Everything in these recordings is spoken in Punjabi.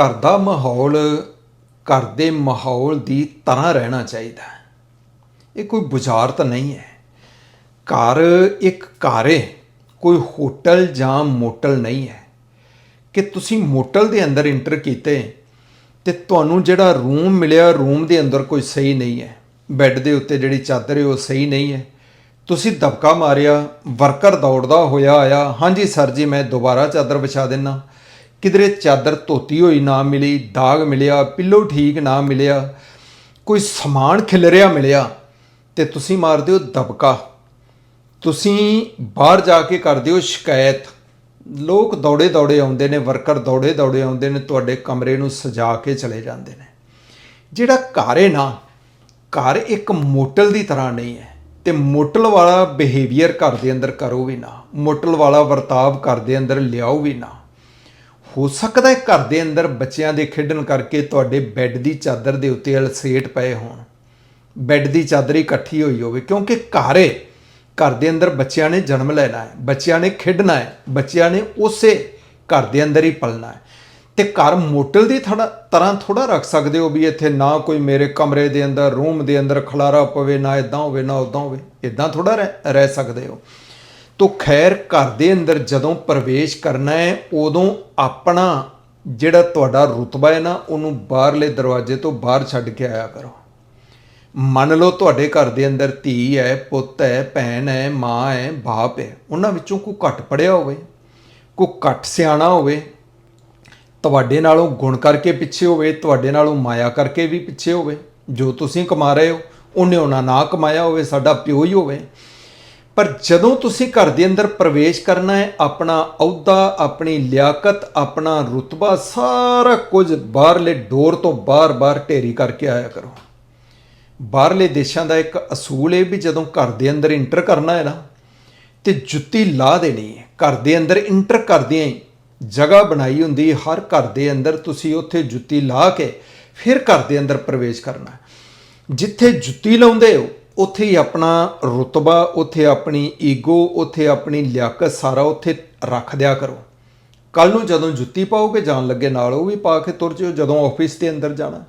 ਘਰ ਦਾ ਮਾਹੌਲ, ਘਰ ਦੇ ਮਾਹੌਲ ਦੀ ਤਰ੍ਹਾਂ ਰਹਿਣਾ ਚਾਹੀਦਾ ਹੈ। ਇਹ ਕੋਈ ਬੁਝਾਰਤ ਨਹੀਂ ਹੈ। ਘਰ ਇੱਕ ਘਰ ਕੋਈ ਹੋਟਲ ਜਾਂ ਮੋਟਲ ਨਹੀਂ ਹੈ। ਕਿ ਤੁਸੀਂ ਮੋਟਲ ਦੇ ਅੰਦਰ ਇੰਟਰ ਕੀਤੇ ਤੇ ਤੁਹਾਨੂੰ ਜਿਹੜਾ ਰੂਮ ਮਿਲਿਆ, ਰੂਮ ਦੇ ਅੰਦਰ ਕੋਈ ਸਹੀ ਨਹੀਂ ਹੈ। ਬੈੱਡ ਦੇ ਉੱਤੇ ਜਿਹੜੀ ਚਾਦਰ ਹੈ ਉਹ ਸਹੀ ਨਹੀਂ ਹੈ। ਤੁਸੀਂ ਦਬਕਾ ਮਾਰਿਆ, ਵਰਕਰ ਦੌੜਦਾ ਹੋਇਆ ਆਇਆ, ਹਾਂਜੀ ਸਰ ਜੀ, ਮੈਂ ਦੁਬਾਰਾ ਚਾਦਰ ਵਿਛਾ ਦਿੰਨਾ ਕਿਧਰੇ ਚਾਦਰ ਧੋਤੀ ਹੋਈ ਨਾ ਮਿਲੀ, ਦਾਗ ਮਿਲਿਆ, ਪਿੱਲੋ ਠੀਕ ਨਾ ਮਿਲਿਆ, ਕੋਈ ਸਮਾਨ ਖਿਲਰਿਆ ਮਿਲਿਆ, ਤੇ ਤੁਸੀਂ ਮਾਰਦੇ ਹੋ ਦਬਕਾ। ਤੁਸੀਂ ਬਾਹਰ ਜਾ ਕੇ ਕਰਦੇ ਹੋ ਸ਼ਿਕਾਇਤ। ਲੋਕ ਦੌੜੇ ਦੌੜੇ ਆਉਂਦੇ ਨੇ, ਵਰਕਰ ਦੌੜੇ ਦੌੜੇ ਆਉਂਦੇ ਨੇ, ਤੁਹਾਡੇ ਕਮਰੇ ਨੂੰ ਸਜਾ ਕੇ ਚਲੇ ਜਾਂਦੇ ਨੇ। ਜਿਹੜਾ ਘਰ ਹੈ ਨਾ, ਘਰ ਇੱਕ ਮੋਟਲ ਦੀ ਤਰ੍ਹਾਂ ਨਹੀਂ ਹੈ, ਤੇ ਮੋਟਲ ਵਾਲਾ ਬਿਹੇਵੀਅਰ ਘਰ ਦੇ ਅੰਦਰ ਕਰੋ ਵੀ ਨਾ, ਮੋਟਲ ਵਾਲਾ ਵਰਤਾਵ ਘਰ ਦੇ ਅੰਦਰ ਲਿਆਓ ਵੀ ਨਾ। ਹੋ ਸਕਦਾ ਹੈ ਘਰ ਦੇ ਅੰਦਰ ਬੱਚਿਆਂ ਦੇ ਖੇਡਣ ਕਰਕੇ ਤੁਹਾਡੇ ਬੈੱਡ ਦੀ ਚਾਦਰ ਦੇ ਉੱਤੇ ਅਲਸੇਟ ਪਏ ਹੋਣ। ਬੈੱਡ ਦੀ ਚਾਦਰ ਹੀ ਇਕੱਠੀ ਹੋਈ ਹੋਵੇ, ਕਿਉਂਕਿ ਘਰ ਹੈ ਘਰ ਦੇ ਅੰਦਰ ਬੱਚਿਆਂ ਨੇ ਜਨਮ ਲੈਣਾ ਹੈ, ਬੱਚਿਆਂ ਨੇ ਖੇਡਣਾ ਹੈ, ਬੱਚਿਆਂ ਨੇ ਉਸੇ ਘਰ ਦੇ ਅੰਦਰ ਹੀ ਪਲਣਾ ਹੈ। ਤੇ ਘਰ ਮੋਟਲ ਦੀ ਥੋੜਾ, ਤਰ੍ਹਾਂ ਥੋੜਾ ਰੱਖ ਸਕਦੇ ਹੋ ਵੀ ਇੱਥੇ ਨਾ ਕੋਈ ਮੇਰੇ ਕਮਰੇ ਦੇ ਅੰਦਰ, ਰੂਮ ਦੇ ਅੰਦਰ ਖਲਾਰਾ ਪਵੇ, ਨਾ ਇਦਾਂ ਹੋਵੇ, ਨਾ ਉਦਾਂ ਹੋਵੇ। ਇਦਾਂ ਥੋੜਾ ਰਹਿ ਸਕਦੇ ਹੋ। ਤੋ ਖੈਰ ਘਰ ਦੇ ਅੰਦਰ ਜਦੋਂ ਪ੍ਰਵੇਸ਼ ਕਰਨਾ ਹੈ, ਉਦੋਂ ਆਪਣਾ ਜਿਹੜਾ ਤੁਹਾਡਾ ਰੁਤਬਾ ਹੈ ਨਾ, ਉਹਨੂੰ ਬਾਹਰਲੇ ਦਰਵਾਜ਼ੇ ਤੋਂ ਬਾਹਰ ਛੱਡ ਕੇ ਆਇਆ ਕਰੋ। ਮੰਨ ਲਓ ਤੁਹਾਡੇ ਘਰ ਦੇ ਅੰਦਰ ਧੀ ਹੈ, ਪੁੱਤ ਹੈ, ਭੈਣ ਹੈ, ਮਾਂ ਹੈ, ਬਾਪ ਹੈ, ਉਹਨਾਂ ਵਿੱਚੋਂ ਕੋਈ ਘੱਟ ਪੜਿਆ ਹੋਵੇ, ਕੋਈ ਘੱਟ ਸਿਆਣਾ ਹੋਵੇ, ਤੁਹਾਡੇ ਨਾਲੋਂ ਗੁਣ ਕਰਕੇ ਪਿੱਛੇ ਹੋਵੇ, ਤੁਹਾਡੇ ਨਾਲੋਂ ਮਾਇਆ ਕਰਕੇ ਵੀ ਪਿੱਛੇ ਹੋਵੇ, ਜੋ ਤੁਸੀਂ ਕਮਾ ਰਹੇ ਹੋ, ਉਹਨੇ ਉਹਨਾਂ ਨਾ ਕਮਾਇਆ ਹੋਵੇ, ਸਾਡਾ ਪਿਓ ਹੀ ਹੋਵੇ ਪਰ ਜਦੋਂ ਤੁਸੀਂ ਘਰ ਦੇ ਅੰਦਰ ਪ੍ਰਵੇਸ਼ ਕਰਨਾ ਹੈ, ਆਪਣਾ ਅਹੁਦਾ, ਆਪਣੀ ਲਿਆਕਤ, ਆਪਣਾ ਰੁਤਬਾ, ਸਾਰਾ ਕੁਝ ਬਾਹਰਲੇ ਡੋਰ ਤੋਂ ਬਾਰ-ਬਾਰ ਢੇਰੀ ਕਰਕੇ ਆਇਆ ਕਰੋ। ਬਾਹਰਲੇ ਦੇਸ਼ਾਂ ਦਾ ਇੱਕ ਅਸੂਲ ਹੈ ਵੀ ਜਦੋਂ ਘਰ ਦੇ ਅੰਦਰ ਇੰਟਰ ਕਰਨਾ ਹੈ ਨਾ, ਤੇ ਜੁੱਤੀ ਲਾ ਦੇਣੀ ਹੈ। ਘਰ ਦੇ ਅੰਦਰ ਇੰਟਰ ਕਰਦਿਆਂ ਹੀ ਜਗ੍ਹਾ ਬਣਾਈ ਹੁੰਦੀ ਹਰ ਘਰ ਦੇ ਅੰਦਰ ਤੁਸੀਂ ਉੱਥੇ ਜੁੱਤੀ ਲਾ ਕੇ ਫਿਰ ਘਰ ਦੇ ਅੰਦਰ ਪ੍ਰਵੇਸ਼ ਕਰਨਾ ਜਿੱਥੇ ਜੁੱਤੀ ਲਾਉਂਦੇ ਹੋ ਉੱਥੇ ਹੀ ਆਪਣਾ ਰੁਤਬਾ, ਉੱਥੇ ਆਪਣੀ ਈਗੋ, ਉੱਥੇ ਆਪਣੀ ਲਿਆਕਤ ਸਾਰਾ ਉੱਥੇ ਰੱਖ ਦਿਆ ਕਰੋ। ਕੱਲ ਨੂੰ ਜਦੋਂ ਜੁੱਤੀ ਪਾਓਗੇ, ਜਾਣ ਲੱਗੇ ਨਾਲ ਉਹ ਵੀ ਪਾ ਕੇ ਤੁਰ ਜਿਓ, ਜਦੋਂ ਆਫਿਸ ਦੇ ਅੰਦਰ ਜਾਣਾ।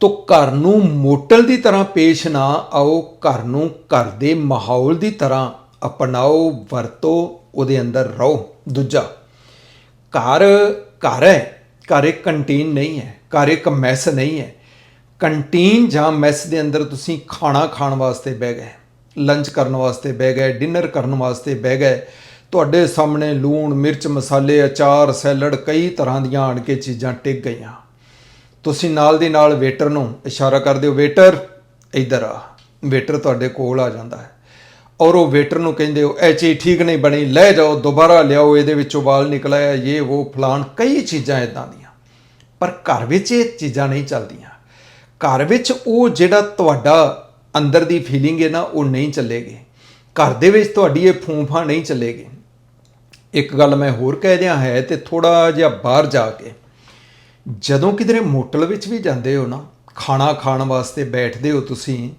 ਤੋ ਘਰ ਨੂੰ ਮੋਟਲ ਦੀ ਤਰ੍ਹਾਂ ਪੇਸ਼ ਨਾ ਆਓ, ਘਰ ਨੂੰ ਘਰ ਦੇ ਮਾਹੌਲ ਦੀ ਤਰ੍ਹਾਂ ਅਪਣਾਓ, ਵਰਤੋ, ਉਹਦੇ ਅੰਦਰ ਰਹੋ। ਦੂਜਾ, ਘਰ ਘਰ ਹੈ, ਘਰ ਇੱਕ ਕੰਟੀਨ ਨਹੀਂ ਹੈ, ਘਰ ਇੱਕ ਮੈਸ ਨਹੀਂ ਹੈ। ਕੰਟੀਨ ਜਾਂ ਮੈਸ ਦੇ ਅੰਦਰ ਤੁਸੀਂ ਖਾਣਾ ਖਾਣ ਵਾਸਤੇ ਬਹਿ ਗਏ ਲੰਚ ਕਰਨ ਵਾਸਤੇ ਬਹਿ ਗਏ ਡਿਨਰ ਕਰਨ ਵਾਸਤੇ ਬਹਿ ਗਏ, ਤੁਹਾਡੇ ਸਾਹਮਣੇ ਲੂਣ, ਮਿਰਚ, ਮਸਾਲੇ, ਅਚਾਰ, ਸੈਲਡ, ਕਈ ਤਰ੍ਹਾਂ ਦੀਆਂ ਆਣ ਕੇ ਚੀਜ਼ਾਂ ਟਿਕ ਗਈਆਂ। ਤੁਸੀਂ ਨਾਲ ਦੀ ਨਾਲ ਵੇਟਰ ਨੂੰ ਇਸ਼ਾਰਾ ਕਰਦੇ ਹੋ ਵੇਟਰ ਇੱਧਰ ਆ। ਵੇਟਰ ਤੁਹਾਡੇ ਕੋਲ ਆ ਜਾਂਦਾ ਹੈ। ਔਰ ਉਹ ਵੇਟਰ ਨੂੰ ਕਹਿੰਦੇ ਹੋ ਇਹ ਚੀਜ਼ ਠੀਕ ਨਹੀਂ ਬਣੀ, ਲੈ ਜਾਓ, ਦੁਬਾਰਾ ਲਿਆਓ, ਇਹਦੇ ਵਿੱਚੋਂ ਵਾਲ ਨਿਕਲਿਆ ਆਇਆ ਇਹ, ਉਹ ਫਲਾਨ ਕਈ ਚੀਜ਼ਾਂ ਇਦਾਂ ਦੀਆਂ। ਪਰ ਘਰ ਵਿੱਚ ਇਹ ਚੀਜ਼ਾਂ ਨਹੀਂ ਚੱਲਦੀਆਂ। ਘਰ ਵਿੱਚ ਉਹ ਜਿਹੜਾ ਤੁਹਾਡਾ ਅੰਦਰ ਦੀ ਫੀਲਿੰਗ ਹੈ ਨਾ, ਉਹ ਨਹੀਂ ਚੱਲੇਗੀ। ਘਰ ਦੇ ਵਿੱਚ ਤੁਹਾਡੀ ਇਹ ਫੂੰਫਾਂ ਨਹੀਂ ਚੱਲੇਗੀ। ਇੱਕ ਗੱਲ ਮੈਂ ਹੋਰ ਕਹਿ ਦਿਆਂ ਹੈ ਤੇ ਥੋੜਾ ਜਿਹਾ ਬਾਹਰ ਜਾ ਕੇ। ਜਦੋਂ ਕਿਧਰੇ ਮੋਟਲ ਵਿੱਚ ਵੀ ਜਾਂਦੇ ਹੋ ਨਾ, ਖਾਣਾ ਖਾਣ ਵਾਸਤੇ ਬੈਠਦੇ ਹੋ ਤੁਸੀਂ,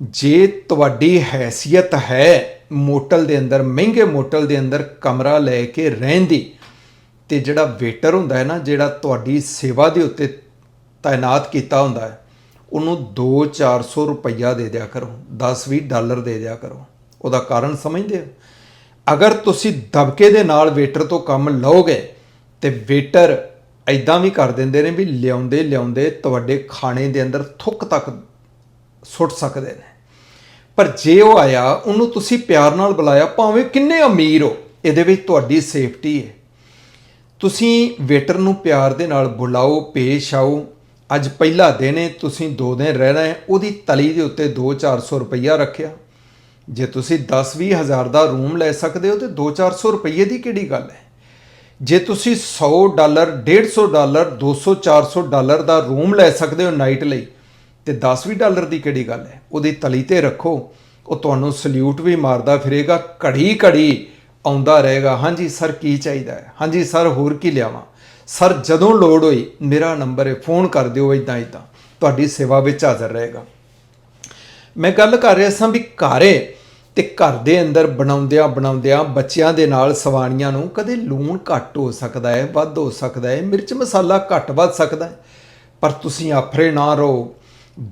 ਜੇ ਤੁਹਾਡੀ ਹੈਸੀਅਤ ਹੈ ਮੋਟਲ ਦੇ ਅੰਦਰ, ਮਹਿੰਗੇ ਮੋਟਲ ਦੇ ਅੰਦਰ ਕਮਰਾ ਲੈ ਕੇ ਰਹਿਣ ਦੀ, ਤੇ ਜਿਹੜਾ ਵੇਟਰ ਹੁੰਦਾ ਹੈ ਨਾ, ਜਿਹੜਾ ਤੁਹਾਡੀ ਸੇਵਾ ਦੇ ਉੱਤੇ ਤਾਇਨਾਤ ਕੀਤਾ ਹੁੰਦਾ ਹੈ, ਉਹਨੂੰ 2-400 ਰੁਪਈਆ ਦੇ ਦਿਆ ਕਰੋ 10-20 ਡਾਲਰ ਦੇ ਦਿਆ ਕਰੋ। ਉਹਦਾ ਕਾਰਨ ਸਮਝਦੇ ਹੋ? ਅਗਰ ਤੁਸੀਂ ਦਬਕੇ ਦੇ ਨਾਲ ਵੇਟਰ ਤੋਂ ਕੰਮ ਲਓਗੇ ਤੇ ਵੇਟਰ ਐਦਾਂ ਵੀ ਕਰ ਦਿੰਦੇ ਨੇ ਵੀ ਲਿਆਉਂਦੇ ਲਿਆਉਂਦੇ ਤੁਹਾਡੇ ਖਾਣੇ ਦੇ ਅੰਦਰ ਥੁੱਕ ਤੱਕ ਸੁੱਟ ਸਕਦੇ ਨੇ। ਪਰ ਜੇ ਉਹ ਆਇਆ, ਉਹਨੂੰ ਤੁਸੀਂ ਪਿਆਰ ਨਾਲ ਬੁਲਾਇਆ, ਭਾਵੇਂ ਕਿੰਨੇ ਅਮੀਰ ਹੋ, ਇਹਦੇ ਵਿੱਚ ਤੁਹਾਡੀ ਸੇਫਟੀ ਹੈ। ਤੁਸੀਂ ਵੇਟਰ ਨੂੰ ਪਿਆਰ ਦੇ ਨਾਲ ਬੁਲਾਓ, ਪੇਸ਼ ਆਓ ਅੱਜ ਪਹਿਲਾ ਦਿਨ ਹੈ, ਤੁਸੀਂ ਦੋ ਦਿਨ ਰਹਿਣਾ ਹੈ। ਉਹਦੀ ਤਲੀ ਦੇ ਉੱਤੇ 2-400 ਰੁਪਈਆ ਰੱਖਿਆ। ਜੇ ਤੁਸੀਂ 10-20 ਹਜ਼ਾਰ ਦਾ ਰੂਮ ਲੈ ਸਕਦੇ ਹੋ, ਤੇ 2-400 ਰੁਪਈਏ ਦੀ ਕਿਹੜੀ ਗੱਲ ਹੈ? ਜੇ ਤੁਸੀਂ 100 ਡਾਲਰ 150 ਡਾਲਰ 200-400 ਡਾਲਰ ਦਾ ਰੂਮ ਲੈ ਸਕਦੇ ਹੋ ਨਾਈਟ ਲਈ, ਤੇ 10-20 ਡਾਲਰ ਦੀ ਕਿਹੜੀ ਗੱਲ ਹੈ? ਉਹਦੀ ਤਲੀ ਤੇ ਰੱਖੋ। ਉਹ ਤੁਹਾਨੂੰ ਸਲੂਟ ਵੀ ਮਾਰਦਾ ਫਿਰੇਗਾ, ਘੜੀ ਘੜੀ ਆਉਂਦਾ ਰਹੇਗਾ। ਹਾਂਜੀ, ਸਰ, ਕੀ ਚਾਹੀਦਾ ਹੈ? ਹਾਂਜੀ, ਸਰ, ਹੋਰ ਕੀ ਲਿਆਵਾਂ? ਸਰ, ਜਦੋਂ ਲੋੜ ਹੋਈ, ਮੇਰਾ ਨੰਬਰ ਹੈ, ਫੋਨ ਕਰ ਦਿਓ ਇਦਾਂ ਇਦਾਂ ਤੁਹਾਡੀ ਸੇਵਾ ਵਿੱਚ ਹਾਜ਼ਰ ਰਹੇਗਾ। ਮੈਂ ਗੱਲ ਕਰ ਰਿਹਾ ਸਾਂ ਵੀ ਘਰੇ ਤੇ ਘਰ ਦੇ ਅੰਦਰ ਬਣਾਉਂਦਿਆਂ ਬਣਾਉਂਦਿਆਂ ਬੱਚਿਆਂ ਦੇ ਨਾਲ ਸਵਾਣੀਆਂ ਨੂੰ ਕਦੇ ਲੂਣ ਘੱਟ ਹੋ ਸਕਦਾ ਹੈ, ਵੱਧ ਹੋ ਸਕਦਾ ਹੈ, ਮਿਰਚ ਮਸਾਲਾ ਘੱਟ ਵੱਧ ਸਕਦਾ ਹੈ। ਪਰ ਤੁਸੀਂ ਆਫਰੇ ਨਾ ਰਹੋ,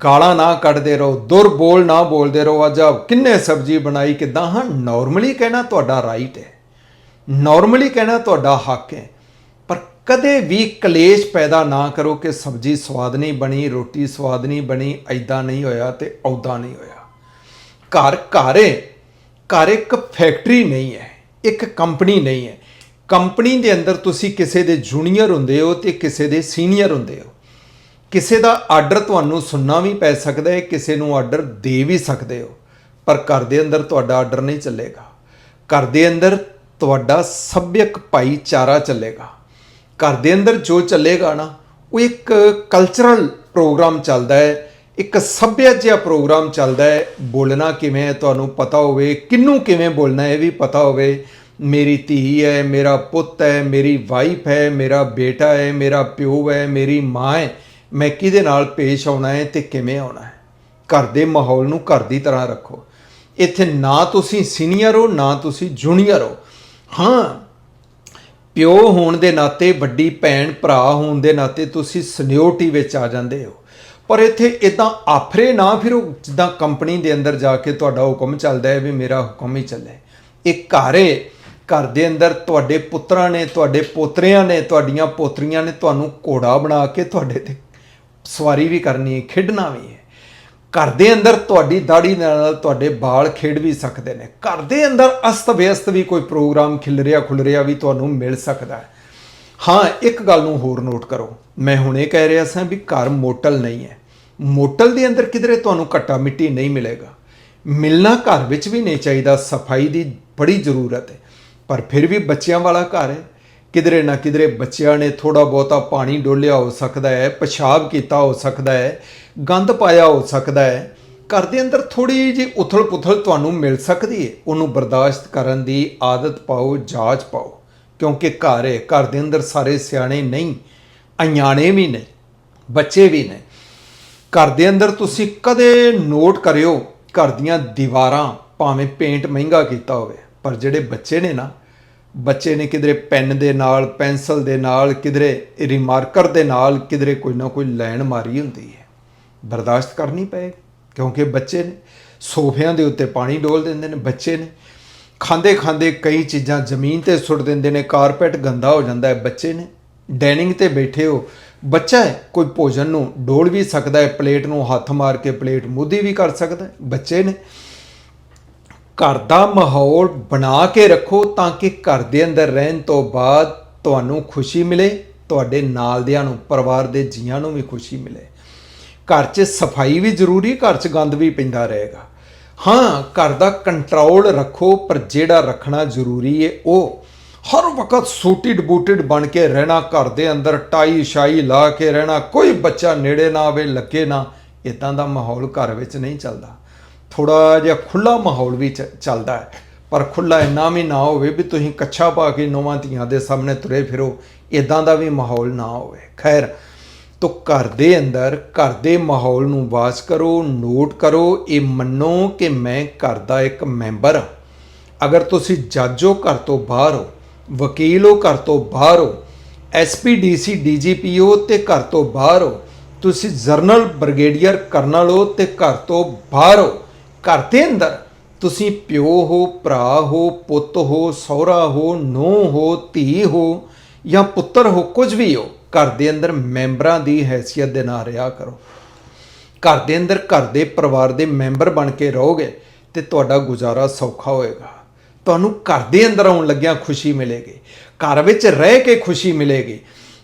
ਗਾਲਾਂ ਨਾ ਕੱਢਦੇ ਰਹੋ, ਦੁਰ ਬੋਲ ਨਾ ਬੋਲਦੇ ਰਹੋ, ਅੱਜ ਆਹ ਕਿੰਨੇ ਸਬਜ਼ੀ ਬਣਾਈ ਕਿਦਾਂ? ਹਾਂ ਨਾਰਮਲੀ ਕਹਿਣਾ ਤੁਹਾਡਾ ਰਾਈਟ ਹੈ। ਨਾਰਮਲੀ ਕਹਿਣਾ ਤੁਹਾਡਾ ਹੱਕ ਹੈ। ਕਦੇ ਵੀ ਕਲੇਸ਼ ਪੈਦਾ ਨਾ ਕਰੋ ਕਿ ਸਬਜ਼ੀ ਸਵਾਦ ਨਹੀਂ ਬਣੀ, ਰੋਟੀ ਸਵਾਦ ਨਹੀਂ ਬਣੀ ਐਦਾਂ ਨਹੀਂ ਹੋਇਆ ਤੇ ਔਦਾਂ ਨਹੀਂ ਹੋਇਆ। ਘਰ ਘਰ ਘਰ ਇੱਕ ਫੈਕਟਰੀ ਨਹੀਂ ਹੈ, ਇੱਕ ਕੰਪਨੀ ਨਹੀਂ ਹੈ। ਕੰਪਨੀ ਦੇ ਅੰਦਰ ਤੁਸੀਂ ਕਿਸੇ ਦੇ ਜੂਨੀਅਰ ਹੁੰਦੇ ਹੋ ਤੇ ਕਿਸੇ ਦੇ ਸੀਨੀਅਰ ਹੁੰਦੇ ਹੋ। ਕਿਸੇ ਦਾ ਆਰਡਰ ਤੁਹਾਨੂੰ ਸੁਣਨਾ ਵੀ ਪੈ ਸਕਦਾ ਹੈ, ਕਿਸੇ ਨੂੰ ਆਰਡਰ ਦੇ ਵੀ ਸਕਦੇ ਹੋ, ਪਰ ਘਰ ਦੇ ਅੰਦਰ ਤੁਹਾਡਾ ਆਰਡਰ ਨਹੀਂ ਚੱਲੇਗਾ। ਘਰ ਦੇ ਅੰਦਰ ਤੁਹਾਡਾ ਸੱਭਿਅਕ ਭਾਈਚਾਰਾ ਚੱਲੇਗਾ। ਘਰ ਦੇ ਅੰਦਰ ਜੋ ਚੱਲੇਗਾ ਨਾ, ਉਹ ਇੱਕ ਕਲਚਰਲ ਪ੍ਰੋਗਰਾਮ ਚੱਲਦਾ ਹੈ, ਇੱਕ ਸੱਭਿਅ ਜਿਹਾ ਪ੍ਰੋਗਰਾਮ ਚੱਲਦਾ ਹੈ। ਬੋਲਣਾ ਕਿਵੇਂ ਹੈ ਤੁਹਾਨੂੰ ਪਤਾ ਹੋਵੇ ਕਿੰਨੂੰ ਕਿਵੇਂ ਬੋਲਣਾ ਹੈ ਇਹ ਵੀ ਪਤਾ ਹੋਵੇ। ਮੇਰੀ ਧੀ ਹੈ, ਮੇਰਾ ਪੁੱਤ ਹੈ, ਮੇਰੀ ਵਾਈਫ ਹੈ, ਮੇਰਾ ਬੇਟਾ ਹੈ, ਮੇਰਾ ਪਿਓ ਹੈ, ਮੇਰੀ ਮਾਂ ਹੈ। ਮੈਂ ਕਿਹਦੇ ਨਾਲ ਪੇਸ਼ ਆਉਣਾ ਹੈ ਤੇ ਕਿਵੇਂ ਆਉਣਾ ਹੈ? ਘਰ ਦੇ ਮਾਹੌਲ ਨੂੰ ਘਰ ਦੀ ਤਰ੍ਹਾਂ ਰੱਖੋ। ਇੱਥੇ ਨਾ ਤੁਸੀਂ ਸੀਨੀਅਰ ਹੋ, ਨਾ ਤੁਸੀਂ ਜੂਨੀਅਰ ਹੋ। ਹਾਂ ਪਿਓ ਹੋਣ ਦੇ ਨਾਤੇ, ਵੱਡੀ ਭੈਣ, ਭਰਾ ਹੋਣ ਦੇ ਨਾਤੇ ਤੁਸੀਂ ਸੀਨੀਅਰਟੀ ਵਿੱਚ ਆ ਜਾਂਦੇ ਹੋ। ਪਰ ਇੱਥੇ ਇਦਾਂ ਆਫਰੇ ਨਾ ਫਿਰ ਉਹ ਜਿੱਦਾਂ ਕੰਪਨੀ ਦੇ ਅੰਦਰ ਜਾ ਕੇ ਤੁਹਾਡਾ ਹੁਕਮ ਚੱਲਦਾ ਹੈ ਵੀ ਮੇਰਾ ਹੁਕਮ ਹੀ ਚੱਲੇ। ਇਹ ਘਰ ਹੈ। ਘਰ ਦੇ ਅੰਦਰ ਤੁਹਾਡੇ ਪੁੱਤਰਾਂ ਨੇ, ਤੁਹਾਡੇ ਪੋਤਰਿਆਂ ਨੇ, ਤੁਹਾਡੀਆਂ ਪੋਤਰੀਆਂ ਨੇ ਤੁਹਾਨੂੰ ਘੋੜਾ ਬਣਾ ਕੇ ਤੁਹਾਡੇ ਤੇ ਸਵਾਰੀ ਵੀ ਕਰਨੀ ਹੈ, ਖੇਡਣਾ ਵੀ ਹੈ। ਘਰ ਦੇ ਅੰਦਰ ਤੁਹਾਡੀ ਦਾੜੀ ਨਾਲ ਤੁਹਾਡੇ ਵਾਲ ਖੇਡ ਵੀ ਸਕਦੇ ਨੇ। ਘਰ ਦੇ ਅੰਦਰ ਅਸਤ ਵਿਅਸਤ ਵੀ ਕੋਈ ਪ੍ਰੋਗਰਾਮ ਖਿਲ ਰਿਹਾ ਖੁੱਲ ਰਿਹਾ ਵੀ ਤੁਹਾਨੂੰ ਮਿਲ ਸਕਦਾ ਹੈ। ਹਾਂ, ਇੱਕ ਗੱਲ ਨੂੰ ਹੋਰ ਨੋਟ ਕਰੋ। ਮੈਂ ਹੁਣੇ ਕਹਿ ਰਿਹਾ ਸਾਂ ਵੀ ਘਰ ਮੋਟਲ ਨਹੀਂ ਹੈ। ਮੋਟਲ ਦੇ ਅੰਦਰ ਕਿਧਰੇ ਤੁਹਾਨੂੰ ਘੱਟਾ ਮਿੱਟੀ ਨਹੀਂ ਮਿਲੇਗਾ। ਮਿਲਣਾ ਘਰ ਵਿੱਚ ਵੀ ਨਹੀਂ ਚਾਹੀਦਾ, ਸਫ਼ਾਈ ਦੀ ਬੜੀ ਜ਼ਰੂਰਤ ਹੈ। ਪਰ ਫਿਰ ਵੀ ਬੱਚਿਆਂ ਵਾਲਾ ਘਰ ਹੈ। ਕਿਧਰੇ ਨਾ ਕਿਧਰੇ ਬੱਚਿਆਂ ਨੇ ਥੋੜਾ ਬਹੁਤਾ ਪਾਣੀ ਡੋਲਿਆ ਹੋ ਸਕਦਾ ਹੈ, ਪਿਸ਼ਾਬ ਕੀਤਾ ਹੋ ਸਕਦਾ ਹੈ, ਗੰਦ ਪਾਇਆ ਹੋ ਸਕਦਾ ਹੈ। ਘਰ ਦੇ ਅੰਦਰ ਥੋੜੀ ਜਿਹੀ ਉਥਲ-ਪੁਥਲ ਤੁਹਾਨੂੰ ਮਿਲ ਸਕਦੀ ਹੈ। ਉਹਨੂੰ ਬਰਦਾਸ਼ਤ ਕਰਨ ਦੀ ਆਦਤ ਪਾਓ, ਜਾਚ ਪਾਓ। ਕਿਉਂਕਿ ਘਰ ਹੈ, ਘਰ ਦੇ ਅੰਦਰ ਸਾਰੇ ਸਿਆਣੇ ਨਹੀਂ ਅਣਜਾਣੇ ਵੀ ਨੇ, ਬੱਚੇ ਵੀ ਨੇ। ਘਰ ਦੇ ਅੰਦਰ ਤੁਸੀਂ ਕਦੇ ਨੋਟ ਕਰਿਓ, ਘਰ ਦੀਆਂ ਦੀਵਾਰਾਂ ਭਾਵੇਂ ਪੇਂਟ ਮਹਿੰਗਾ ਕੀਤਾ ਹੋਵੇ, ਪਰ ਜਿਹੜੇ ਬੱਚੇ ਨੇ ਨਾ ਬੱਚੇ ਨੇ ਕਿਧਰੇ ਪੈਨ ਦੇ ਨਾਲ, ਪੈਨਸਲ ਦੇ ਨਾਲ, ਕਿਧਰੇ ਰਿਮਾਰਕਰ ਦੇ ਨਾਲ, ਕਿਧਰੇ ਕੋਈ ਨਾ ਕੋਈ ਲਾਈਨ ਮਾਰੀ ਹੁੰਦੀ ਹੈ। ਬਰਦਾਸ਼ਤ ਕਰਨੀ ਪਏ ਕਿਉਂਕਿ ਬੱਚੇ ਨੇ ਸੋਫਿਆਂ ਦੇ ਉੱਤੇ ਪਾਣੀ ਡੋਲ ਦਿੰਦੇ ਨੇ, ਬੱਚੇ ਨੇ ਖਾਂਦੇ ਖਾਂਦੇ ਕਈ ਚੀਜ਼ਾਂ ਜ਼ਮੀਨ ਤੇ ਸੁੱਟ ਦਿੰਦੇ ਨੇ, ਕਾਰਪੈਟ ਗੰਦਾ ਹੋ ਜਾਂਦਾ ਹੈ, ਬੱਚੇ ਨੇ ਡਾਈਨਿੰਗ ਤੇ ਬੈਠੇ ਹੋ, ਬੱਚਾ ਹੈ, ਕੋਈ ਭੋਜਨ ਨੂੰ ਡੋਲ ਵੀ ਸਕਦਾ ਹੈ, ਪਲੇਟ ਨੂੰ ਹੱਥ ਮਾਰ ਕੇ ਪਲੇਟ ਮੋਦੀ ਵੀ ਕਰ ਸਕਦਾ ਹੈ, ਬੱਚੇ ਨੇ ਘਰ ਦਾ ਮਾਹੌਲ ਬਣਾ ਕੇ ਰੱਖੋ ਤਾਂ ਕਿ ਘਰ ਦੇ ਅੰਦਰ ਰਹਿਣ ਤੋਂ ਬਾਅਦ ਤੁਹਾਨੂੰ ਖੁਸ਼ੀ ਮਿਲੇ, ਤੁਹਾਡੇ ਨਾਲ ਦਿਆਂ ਨੂੰ, ਪਰਿਵਾਰ ਦੇ ਜੀਆਂ ਨੂੰ ਵੀ ਖੁਸ਼ੀ ਮਿਲੇ। ਘਰ 'ਚ ਸਫ਼ਾਈ ਵੀ ਜ਼ਰੂਰੀ, ਘਰ 'ਚ ਗੰਦ ਵੀ ਪੈਂਦਾ ਰਹੇਗਾ। ਹਾਂ, ਘਰ ਦਾ ਕੰਟਰੋਲ ਰੱਖੋ, ਪਰ ਜਿਹੜਾ ਰੱਖਣਾ ਜ਼ਰੂਰੀ ਹੈ ਉਹ ਹਰ ਵਕਤ ਸੂਟਿਡ ਬੂਟਿਡ ਬਣ ਕੇ ਰਹਿਣਾ, ਘਰ ਦੇ ਅੰਦਰ ਟਾਈ ਸ਼ਾਈ ਲਾ ਕੇ ਰਹਿਣਾ, ਕੋਈ ਬੱਚਾ ਨੇੜੇ ਨਾ ਆਵੇ, ਲੱਗੇ ਨਾ ਇਦਾਂ ਦਾ ਮਾਹੌਲ ਘਰ ਵਿੱਚ ਨਹੀਂ ਚੱਲਦਾ। ਥੋੜਾ ਜਿਹਾ ਖੁੱਲਾ ਮਾਹੌਲ ਵੀ ਚੱਲਦਾ ਹੈ। ਪਰ ਖੁੱਲਾ ਇੰਨਾ ਵੀ ਨਾ ਹੋਵੇ ਵੀ ਤੁਸੀਂ ਕੱਛਾ ਪਾ ਕੇ ਨੌਵਾਂ ਧੀਆਂ ਦੇ ਸਾਹਮਣੇ ਤੁਰੇ ਫਿਰੋ ਇਦਾਂ ਦਾ ਵੀ ਮਾਹੌਲ ਨਾ ਹੋਵੇ। ਖੈਰ, ਤੋ ਘਰ ਦੇ ਅੰਦਰ ਘਰ ਦੇ ਮਾਹੌਲ ਨੂੰ ਵਾਸ ਕਰੋ, ਨੋਟ ਕਰੋ, ਇਹ ਮੰਨੋ ਕਿ ਮੈਂ ਘਰ ਦਾ ਇੱਕ ਮੈਂਬਰ ਹਾਂ। ਅਗਰ ਤੁਸੀਂ ਜੱਜ ਹੋ ਘਰ ਤੋਂ ਬਾਹਰ ਹੋ, ਵਕੀਲ ਹੋ ਘਰ ਤੋਂ ਬਾਹਰ ਹੋ ਐਸਪੀਡੀਸੀ ਡੀਜੀਪੀ ਹੋ ਤੇ ਘਰ ਤੋਂ ਬਾਹਰ ਹੋ, ਤੁਸੀਂ ਜਰਨਲ ਬ੍ਰਿਗੇਡੀਅਰ ਕਰਨਲ ਹੋ ਤੇ ਘਰ ਤੋਂ ਬਾਹਰ ਹੋ ਘਰ ਦੇ ਅੰਦਰ ਤੁਸੀਂ ਪਿਓ ਹੋ, ਭਰਾ ਹੋ, ਪੁੱਤ ਹੋ, ਸਹੁਰਾ ਹੋ, ਨੂੰਹ ਹੋ, ਧੀ ਹੋ ਜਾਂ ਪੁੱਤਰ ਹੋ, ਕੁਝ ਵੀ ਹੋ, ਘਰ ਦੇ ਅੰਦਰ ਮੈਂਬਰਾਂ ਦੀ ਹੈਸੀਅਤ ਦੇ ਨਾਲ ਰਿਹਾ ਕਰੋ। ਘਰ ਦੇ ਅੰਦਰ ਘਰ ਦੇ ਪਰਿਵਾਰ ਦੇ ਮੈਂਬਰ ਬਣ ਕੇ ਰਹੋਗੇ ਤੇ ਤੁਹਾਡਾ ਗੁਜ਼ਾਰਾ ਸੌਖਾ ਹੋਏਗਾ। ਤੁਹਾਨੂੰ ਘਰ ਦੇ ਅੰਦਰ ਆਉਣ ਲੱਗਿਆਂ ਖੁਸ਼ੀ ਮਿਲੇਗੀ। ਘਰ ਵਿੱਚ ਰਹਿ ਕੇ ਖੁਸ਼ੀ ਮਿਲੇਗੀ।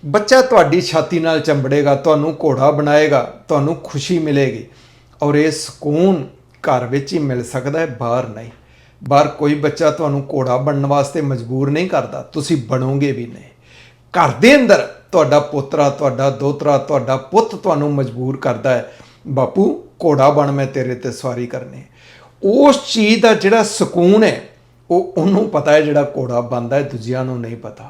ਬੱਚਾ ਤੁਹਾਡੀ ਛਾਤੀ ਨਾਲ ਚੰਬੜੇਗਾ, ਤੁਹਾਨੂੰ ਘੋੜਾ ਬਣਾਏਗਾ, ਤੁਹਾਨੂੰ ਖੁਸ਼ੀ ਮਿਲੇਗੀ। ਔਰ ਇਹ ਸਕੂਨ ਘਰ ਵਿੱਚ ਹੀ ਮਿਲ ਸਕਦਾ ਹੈ, ਬਾਹਰ ਨਹੀਂ। ਬਾਹਰ ਕੋਈ ਬੱਚਾ ਤੁਹਾਨੂੰ ਘੋੜਾ ਬਣਨ ਵਾਸਤੇ ਮਜਬੂਰ ਨਹੀਂ ਕਰਦਾ, ਤੁਸੀਂ ਬਣੋਗੇ ਵੀ ਨਹੀਂ। ਘਰ ਦੇ ਅੰਦਰ ਤੁਹਾਡਾ ਪੋਤਰਾ, ਤੁਹਾਡਾ ਦੋਤਰਾ, ਤੁਹਾਡਾ ਪੁੱਤ ਤੁਹਾਨੂੰ ਮਜਬੂਰ ਕਰਦਾ ਹੈ, ਬਾਪੂ, ਘੋੜਾ ਬਣ, ਮੈਂ ਤੇਰੇ ਤੇ ਸਵਾਰੀ ਕਰਨੀ ਉਸ ਚੀਜ਼ ਦਾ ਜਿਹੜਾ ਸਕੂਨ ਹੈ, ਉਹ ਉਹਨੂੰ ਪਤਾ ਹੈ ਜਿਹੜਾ ਘੋੜਾ ਬਣਦਾ ਹੈ, ਦੂਜਿਆਂ ਨੂੰ ਨਹੀਂ ਪਤਾ।